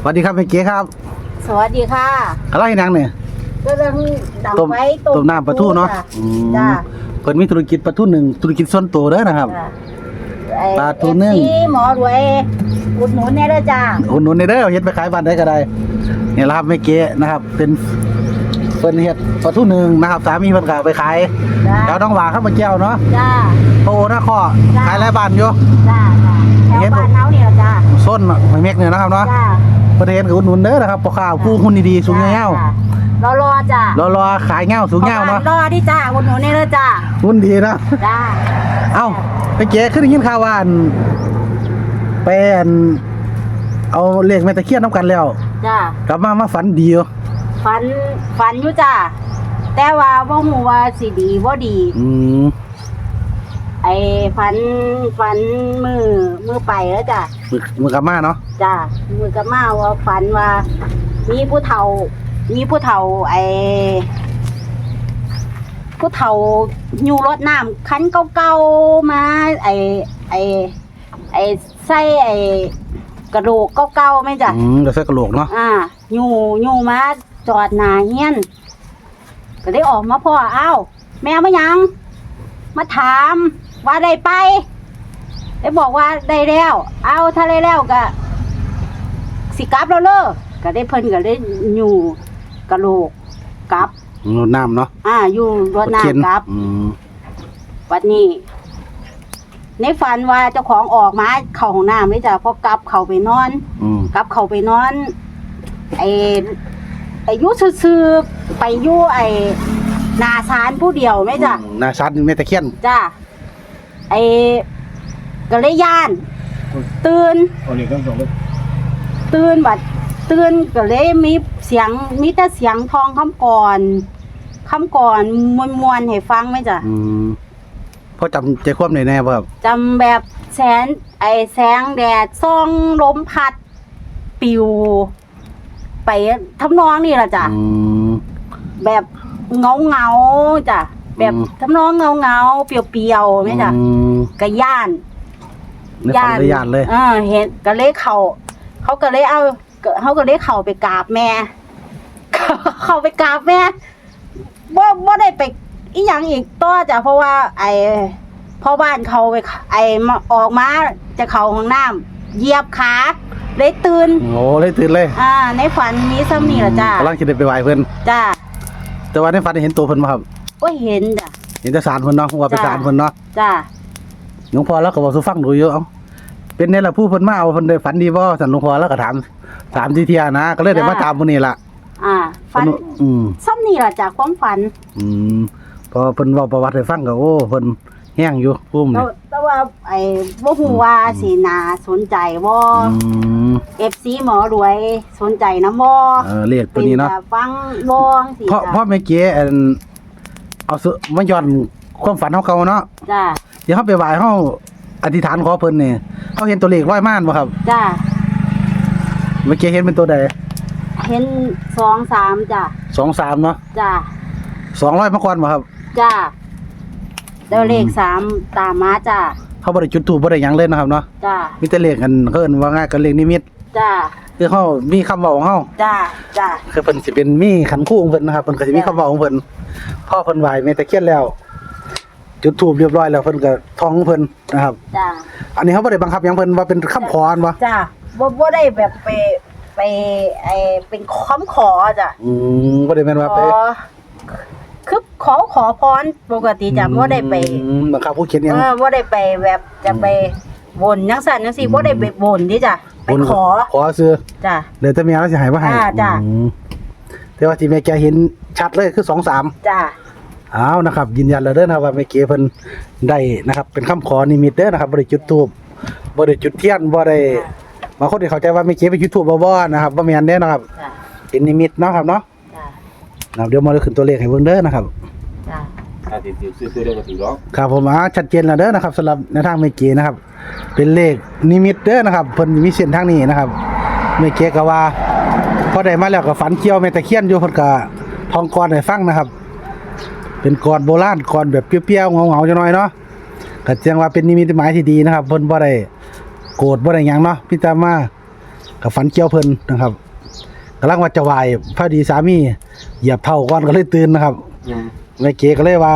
สวัสดีครับแม่เก๋ครับสวัสดีค่ะอะไรนังเนี่ยก็ต้องดังต้มไว้ต้มน้ำปลาทูเนาะจ้อืมจ้าเพิ่นมีธุรกิจปลาทูหนึ่งธุรกิจส่วนตัวเด้อนะครับ จ้าไอ้ปลาทูนึ่งเอฟซีหมอรวยอุดหนุนแน่เด้อจ้า อุดหนุนในเด้อเฮ็ดไปขายบ้านได้ก็ได้นี่แหละครับแม่เก๋นะครับ เป็น เพิ่นเฮ็ดปลาทูหนึ่งนะครับสามีเพิ่นก็เอาไปขายจ้า แล้วน้องหวานเข้ามาแก้วเนาะจ้าโตนะข้อจ้า ขายหลายบ้านอยู่จ้าจ้าแถวเฮ็ดบ้านเฮานี่ล่ะจ้าส้นไม่เมกเนี่ยนะครับเนาะจ้าประเทศก็อุดหนุนเด้อนะครับพ่อค้าผู้หุ้นดีๆสูงเงี้ยวรอรอๆจ้ารอๆขายเงี้ยวสูงเงี้ยวเนาะรอที่จ้าอุดหนุนแน่เด้อจ้าหุ้นดีนะ จ้าเอ้าไปเก๋ขึ้นได้ยินข่าวว่าอันไปอันเอาเลขแม่ตะเคียนน้ำกันแล้ว จ้ากลับมามาฝันดีอยู่ ฝันฝันอยู่จ้าแต่ว่าบ่ฮู้ว่าสิดีบ่ดี อืมไอ้ฝันฝันมือมือไปแล้วจ้ะมือมือกลับมาเนาะจ้ะมือกับมาว่าฝันว่า มีผู้เฒ่า มีผู้เฒ่า ไอ้ผู้เฒ่าอยู่รถน้ำคันเก่าๆมา ไอ้ไอ้ไอ้ใส่ไอ้กระดูกเก่าๆไหมจ้ะอืมเดี๋ยวใส่กระโหลกเนาะอ่าอยู่อยู่มา จอดหนาเฮียนก็ได้ออกมาพ่ออ้าวแม่มายัง มาถามว่าได้ไป ได้บอกว่าได้แล้ว เอาถ้าได้แล้วก็สิกลับแล้วเลิกก็ได้เพิ่นก็ได้อยู่กะโหลกกลับอืมน้ำเนาะอ่า อยู่รถเข็นน้ำกลับอืมวันนี้ในฝันว่าเจ้าของออกมาเข้าห้องน้ำเลยจ้ะพอกลับเข้าไปนอนอืมกลับเข้าไปนอนไอ้ ไอ้อยุซื่อๆไปอยู่ไอ้หนาสารผู้เดียวไหมจ้ะหนาชัดแม่ตะเคียนจ้ะไอ้ก็เลยย่าน ตื่น เอาเหล็กทั้งสองเลยตื่นบัดตื่นก็เลยมีเสียงมีแต่เสียงทองคำก่อนคำก่อนมวนๆให้ฟังไหมจ้ะอืมพอจำใจความได้แน่บ่ครับจำแบบแสนไอ้แสงแดดซ่องลมพัด ปิว ไปทำนองนี่แหละจ้ะอืม แบบเงาเงาๆจ้ะแบบอืม ทำนองเงาเงาๆเปรียวๆไหมจ้ะอืมกะย่าน ในฝันได้ยานเลยเออเห็นก็เลยเขาเขาก็เลยเอาก็เขาก็เลยเข้าไปกราบแม่ เข้าไปกราบแม่ว่าว่าได้ไปอีหยังอีกต่อจ้ะเพราะว่า ไอ้พ่อบ้านเขาไปไอ้มาออกมาจะเข้าห้องน้ำเหยียบขา เลยตื่นโอ้เลยตื่นเลย อ่า ในฝันมีซ้ำนี่ละจ้ากำลังจะได้ไปไหว้เพิ่นจ้าแต่ว่าในฝันได้เห็นตัวเพิ่นบ่ครับก็เห็นจ้ะเห็นแต่สารเพิ่นเนาะว่าเป็นจ้ะสารเพิ่นเนาะจ้าหลวงพ่อแล้วก็บอกสุฟังดูอยู่เอ้าเป็นเนี่ยละผู้เพิ่นมาเอาเพิ่นได้ฝันดีบ่สั่นหลวงพ่อแล้วก็ถามถามที่เที่ยนะ ก็เลยได้มาตามมื้อนี้ล่ะอ่าฝันเพิ่อืมซ้ำนี่ละจ้ะความฝัน อืมพอเพิ่นเว้าประวัติให้ฟังก็โอ้เพิ่นแห้งอยู่ภูมิแต่นี่แต่ว่าไอ้บ่ฮู้ว่าสิน่าสนใจบ่ อืม FC หมอรวยสนใจนะบ่เออเรียกตัวนี้เนาะป็แต่ฟังบ่สิเพราะเพราะเมื่อกี้อันเอาสุมาย้อนความฝันของเขาเนาะจ้าเดี๋ยวเฮาไปไหว้เฮาอธิษฐานขอเพิ่นนี่เฮาเห็นตัวเลขร้อยม่านบ่ครับจ้าเมื่อกี้เห็นเป็นตัวใดเห็น2 3จ้า2 3เนาะจ้า200มาก่อนบ่ครับจ้าแล้วเลขสามตามมาจ้า เฮาบ่ได้จุดธูปบ่ได้หยังเลยนะครับเนาะจ้ามีแต่เลขกันเพิ่นว่าง่ายก็เลขนิมิตจ้าคือเฮามีคำเว้าของเฮาจ้าจ้าคือเพิ่นสิเป็นมีขันคู่ของเพิ่นนะครับเพิ่นก็สิมีคำเว้าของเพิ่นพ่อเพิ่นไหว้แม่ตะเคียนแล้ว จุดธูปเรียบร้อยแล้วเพิ่นก็ท่องของเพิ่นนะครับจ้าอันนี้เขาบ่ได้บังคับหยังเพิ่นว่าเป็นคำขออันบ่จ้าบ่บ่ได้แบบไปไปไอ้เป็นคำขอจ้ะอืมบ่ได้แม่นว่าขไปอ คือขอขอพรปกติจะบ่ได้ไปอืมบังคับผู้เขียนหยังเออบ่ได้ไปแบบจะไปบนจังซั่นจังซี่บ่ได้ไปบนดิจ้ะไปขอขอซื้อจ้ะ เดี๋ยวแต่แม่เราสิให้บ่ให้อ่าจ้ะ อืมแต่ว่าที่แม่แกเห็นชัดเลยคือ2 3จ้ะเอานะครับ ยืนยันแล้วเด้อนะครับว่าแม่เก๋เพิ่นได้นะครับ เป็นคำขอนิมิตเด้อนะครับบ่ได้จุดธูปบ่ได้จุดเทียนบ่ได้บางคนที่เข้าใจว่าแม่เก๋ไปจุดธูปบ่บ่นะครับบ่แม่นเด้อนะครับจ้ะเป็นนิมิตเนาะครับเนาะจ้ะนะครับเดี๋ยวมาเลยขึ้นตัวเลขให้เบิ่งเด้อนะครับจ้ะ ถ้าติดติดซื้อซื้อได้ก็ถือล็อกครับผมอ่าชัดเจนแล้วเด้อนะครับสำหรับในทางเมเกนะครับ เป็นเลขนิมิตเด้อนะครับเพิ่นมีเส้นทางนี้นะครับเมเกก็ว่าพอได้มาแล้วก็ฝันเกี่ยวแม่ตะเคียนอยู่เพิ่นก็ทองกรให้ฟังนะครับ เป็นกรโบราณกรแบบเปรี้ยวๆเงาๆจังหน่อยเนาะก็แจ้งว่าเป็นนิมิตหมายที่ดีนะครับ เพิ่นบ่ได้โกรธบ่ได้หยังเนาะพี่ตามมากับฝันเกี่ยวเพิ่นนะครับกำลังว่าจะวายพอดีสามีเหยียบเท่าก่อนก็เลยตื่นนะครับ แม่เก๋ก็เลยว่า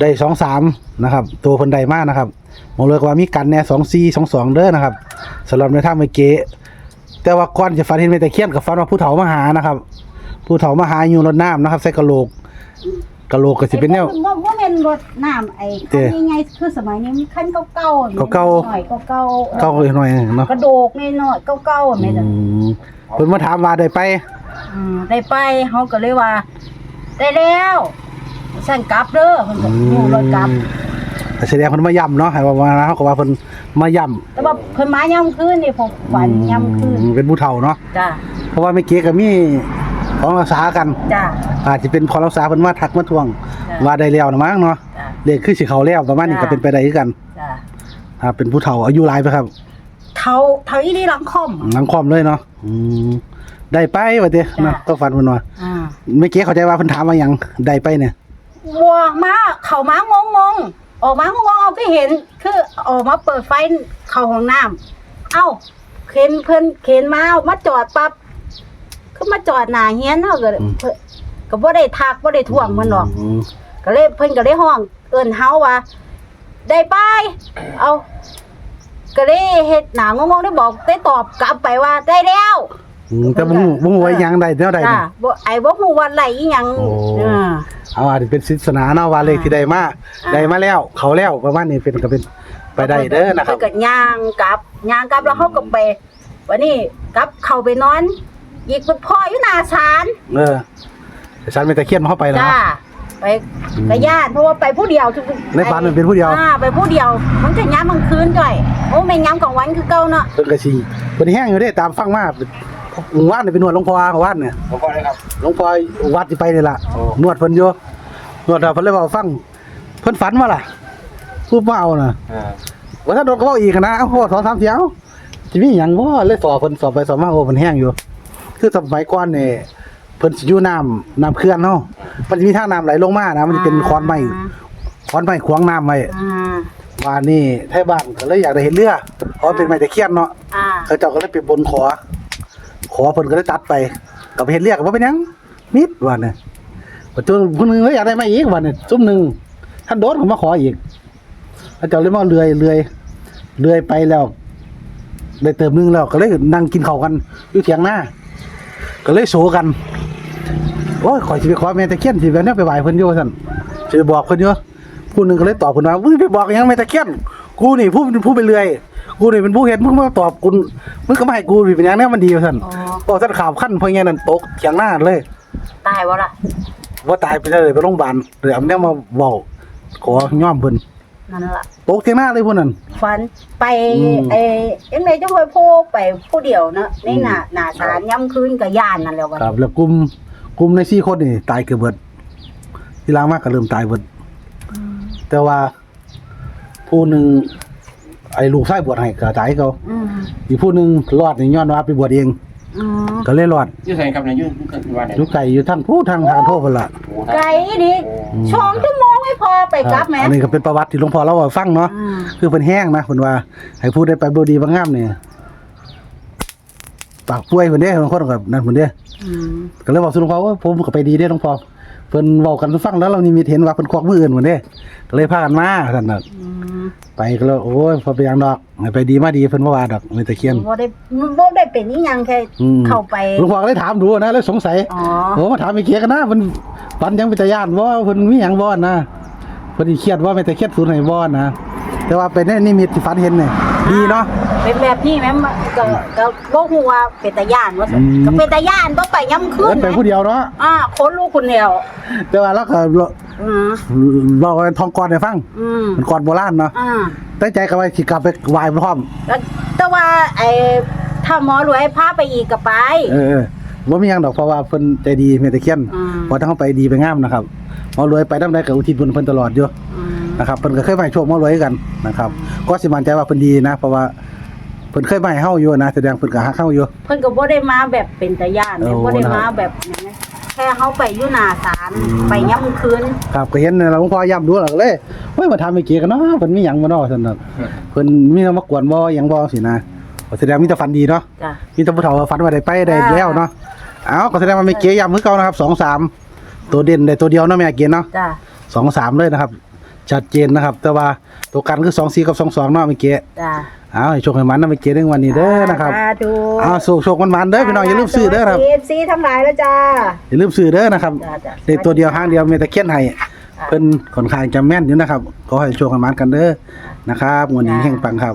ได้สองสามนะครับ ตัวเพิ่นได้มากนะครับหมองเลยก็ว่ามีกันแน่สองสี่สองสองเด้อนะครับสำหรับในทางแม่เก๋แต่ว่าก่อนจะฝันเห็นแม่ตะเคียนกับฝันว่าผู้เฒ่ามาหานะครับ ผู้เฒ่ามาหาอยู่รถน้ำนะครับใส่กระโหลกกระโหลกก็สิเป็นแนวไอ้บ่บ่แม่นรถน้ำไอ้เจ้คันยังไงคือสมัยนี้มันคันเก่าๆเก่าๆหน่อยเก่าๆเก้าเลยหน่อยเนาะกระโดกน้อยๆเก่าๆแม่อืจ้ะมเพิ่นมาถามว่าได้ไปอืมได้ไปเขาก็เลยว่า ได้แล้วสั่นกลับเด้อเพิ่นก็อยู่รถกลับ แต่แสดงเพิ่นมาย่ำเนาะให้ว่าว่าเขาก็ว่าเพิ่นมาย่ำแต่ว่าเพิ่นมาย่ำคืนนี่ผมฝันย่ำคืนอืมเป็นผู้เฒ่าเนาะจ้าเพราะว่าเมื่อกี้ก็มีของรักษากัน จ้า อาจจะเป็นของรักษาเพิ่นมาทักมาทวงจ้ะ ว่าได้แล้วนะมั้งเนาะจ้า เลขคือสิเขาแล้วประมาณนี้จ้ะก็เป็นไปได้คือกันจ้าอ่าเป็นผู้เฒ่าอายุหลายไปครับเท่าเท่าอีนี่หลังคอม หลังความเลยเนาะอืม ได้ไปว่าติจ้ะนะก็ฝันเพิ่นว่าอ่าเมื่อกี้เข้าใจว่าเพิ่นถามว่าหยังได้ไปเนี่ยบวกมาเข้ามางงงๆออกมางงๆเอาก็เห็น คือออกมาเปิดไฟเข้าห้องน้ำเอ้าเข็นเพิ่นเข็นมาเอามาจอดปั๊บคือมาจอดหน้าเฮียนเนาะก็เพิ่นก็บ่ได้ทักบ่ได้ท่วงเพิ่นหรอก มก็เลยเพิ่นก็เลยห้องเอิ้นเฮาว่า ได้ไปเอาก็เลยเฮ็ดหนางงๆได้บอกได้ตอบกลับไปว่าได้แล้ว อืมแต่บ่ฮู้บ่ฮู้ว่าหยังได้แนวใดจ้าเนี่ยบ่ไอ้บ่ฮู้ว่าไหลอีหยังโอ้เออ เอาอาจจะเป็นศิษนาเนาะว่าเลขที่ได้มาอ่า ได้มาแล้ว เขาแล้วประมาณนี้เป็นก็เป็นไปได้เด้อนะครับ เพิ่นก็ย่างกลับย่างกลับแล้วเฮาก็ไปวันนี้กลับเข้าไปนอนอีกเป็นพ่ออยู่หน้าศาลเออแต่ฉันเป็นตะเคียนมาเข้าไปแล้วจ้าเนาะไปก็ย่านเพราะว่าไปผู้เดียวทุกในฝันมันเป็นผู้เดียวอ่าไปผู้เดียว มันก็ย้ำกลางคืนจ้อยโอ้แม่นย้ำกลางวันคือเก่าเนาะเพิ่นก็สิเพิ่นแห้งอยู่เด้ตามฟังมา หมู่บ้านนี่เป็นนวดหลวงพ่อของวัดเนี่ยผมก็ได้ครับ หลวงพ่อวัดที่ไปนี่ล่ะโอ้ นวดเพิ่นอยู่นวดแล้วเพิ่นเลยเว้าฟังเพิ่นฝันว่าล่ะผู้เมาน่ะอ่าว่าถ้าโดนก็เว้าอีกนะเอาพอสองสามเที่ยวสิมีหยังบ่เลยสอบเพิ่นสอบไปสอบมาโอ้เพิ่นแห้งอยู่ คือสมัยก่อนนี่เพิ่นสิอยู่น้ำน้ำเขื่อนเนาะมันสิมีทางน้ำไหลลงมานะมันสิเป็นคอนไม้คอนไม้ขวางน้ำไว้ อ่าว่านี่ไทบ้านก็เลยอยากได้เห็นเรือเพราะมันเป็นไม้ตะเคียนเนาะอ่า เขาเจ้าก็เลยไปบนขอ ขอเพิ่นก็เลยตัดไปก็ไปเห็นเรียกว่าเป็นหยังมิดว่าเนี่ยปัจจุบันคนหนึงเลยอยากได้มาอีกวันเนี่ยซุ่มหนึ่งท่านโดนเขามาขออีกเขาเจ้าเลยมาเลื่อยเลื่อยเลื่อยไปแล้วได้เติมหนึงแล้วก็เลยนั่งกินข้าวกันอยู่เถียงหน้า ก็เลยโศกันโอ้ยขอยสิไปขอแม่ตะเคียนสิแบบนี้ไปไหว้เพิ่นอยู่ว่าซั่นสิไปบอกเพิ่นอยู่ผู้หนึงก็เลยตอบเพิ่นว่ามึงไปบอกหยังแม่ตะเคียน กูนี่ผู้เป็นผู้ไปเลื่อย กูนี่เป็นผู้เฮ็ดมึงมาตอบกูมึงก็มาให้กูเป็นหยังแน่มันดีว่าซั่นอ๋อ บอกซั่นข่าวขั้นเพราะงี้นั่นตกเถียงหน้าเลย ตายวะล่ะว่าตายไปเลยไปโรงพยาบาลเลยเอาแนวมาเว้าขอย่อมเพิ่นนั่นล่ะตกเถียงหน้าเลยพวกนั้น ฝันไปอืมไอ้ยังไงจังค่อยโพไปผู้เดียวเนาะในหน้าหน้าศาลย่ำคืนก็ย่านนั่นแหล้ววันครับแล้วกลุ่มกลุ่มใน4คนนี่ตายเกือบเบิดที่ล้างมากก็เริ่มตายเบิดแต่ว่า ผู้หนึ่งไอ้ลูกชายบวชให้ก็ตายเขาอืมอีกผู้หนึ่งรอดนี่ย้อนว่าไปบวชเอง อืม Ừ. ก็เลยรอดอยืดใส่ครับในยืดยืดวันไหนอยู่ไกลอยู่ทางผู้ทางทางโทษพุ่นล่ะไกลดิสองชั่วโมงไม่พอไปกลับแหมอันนี้ก็เป็นประวัติที่หลวงพ่อเล่าให้ฟังเนาะ อืมคือเพิ่นแห้งนะเพิ่นว่าให้ผู้ได้ไปบ่ดีบ่งามนี่ ปากป่วยเพิ่นเด้บางคนก็นั่นเพิ่นเด้อืมก็เลยบอกสุหลวงพ่อว่าผมก็ไปดีเด้หลวงพ่อเพิ่นเว้ากันฟังแล้วเรานี่มีเห็นว่าเพิ่นควักมืออื่นเพิ่นเด้ก็เลยพากันมาท่านน่ะอืมไปก็เลยโอ้ยพอไปหยังดอกให้ไปดีมาดีเพิ่นบ่ว่าดอกไม่ตะเคียนบ่ได้บ่ได้เป็นอีหยังแค่อืมเข้าไปหลวงพ่อก็เลยถามดูนะแล้วสงสัยอ๋อโอ้มาถามไอ้เกียกันนะเพิ่นปันยังเป็นตาย่านบ่เพิ่นมีหยังบ่นะเพิ่นสิเครียดว่าไม่แต่เครียดศูนย์ให้บ่นะ แต่ว่าเป็นในนิมิตที่ฝันเห็นนี่ดีเนาะเป็นแบบนี้แหม่มก็ก็บ่ฮู้ว่าเป็นตาย่านว่าซั่นอืมก็เป็นตาย่านบ่ไปย่ำคืเพิ่นนไปผู้เดียวเนาะอ่าคนลูกคนเดียวแต่ว่าเราก็อืมเราก็ทองกรให้ฟังอืมมันกรโบราณเนาะอ่าตั้งใจก็ว่าสิกลับไปไหว้พร้อมแล้วแต่ว่าไอ้ถ้าหมอรวยพาไปอีกก็ไป เออๆบ่มีหยังดอกเพราะว่าเพิ่นใจดีแม่ตะเคียนอืมพอถ้าเขาไปดีไปงามนะครับหมอรวยไปนำได้ก็อุทิศบุญเพิ่นตลอดอยู่อืม นะครับเพิ่นก็เคยมาให้โชคหมอรวยกันนะครับ ก็สิมั่นใจว่าเพิ่นดีนะ เพราะว่าเพิ่นเคยมาให้เฮาอยู่นะแสดงเพิ่นก็ฮักเฮาอยู่ เพิ่นก็บ่ได้มาแบบเป็นตาย่านโอ้บ่ได้นะครับมาแบบอย่างนั้นแค่เขาไปอยู่หน้าศาลอืม ไปย่ำคืนครับก็เห็นหลวงพ่อย้ำดูแล้วก็เลยเฮ้ยมาถามไอ้เกียกันเนาะเพิ่นมีหยังบ่เนาะซั่นน่ะเพิ่นมีแนวมากวนบ่หยังบ่สินะก็ก็แสดงมีแต่ฝันดีเนาะ จ้ะ มีแต่ผู้เฒ่าว่าฝันว่าได้ไปได้อ่าแล้วเนาะ เอาก็แสดงว่าไม่เก๋ย้ำมือเก่านะครับสองสามตัวเด่นได้ตัวเดียวเนาะแม่เก๋เนาะจ้ะสองสามเลยนะครับ ชัดเจนนะครับ แต่ว่าตัวกันคือสองสี่กับสองสองเนาะไม่เก๋จ้ะเอาให้โชคให้มันนะไม่เก๋ในวันนี้เด้อนะครับสาธุเอาโชคโชคมันมันๆเด้อพี่น้องอย่าลืมซื้อเด้อนะครับ เอฟซีทั้งหลายแล้วจ้า อย่าลืมซื้อเด้อนะครับจ้ะจ้ะ เลขตัวเดียวห้างเดียวเมตะเคียนให้เพิ่นค่อนข้างจะแม่นอยู่นะครับขอให้โชคให้มันกันเด้อนะครับวันนี้แห่งปังครับ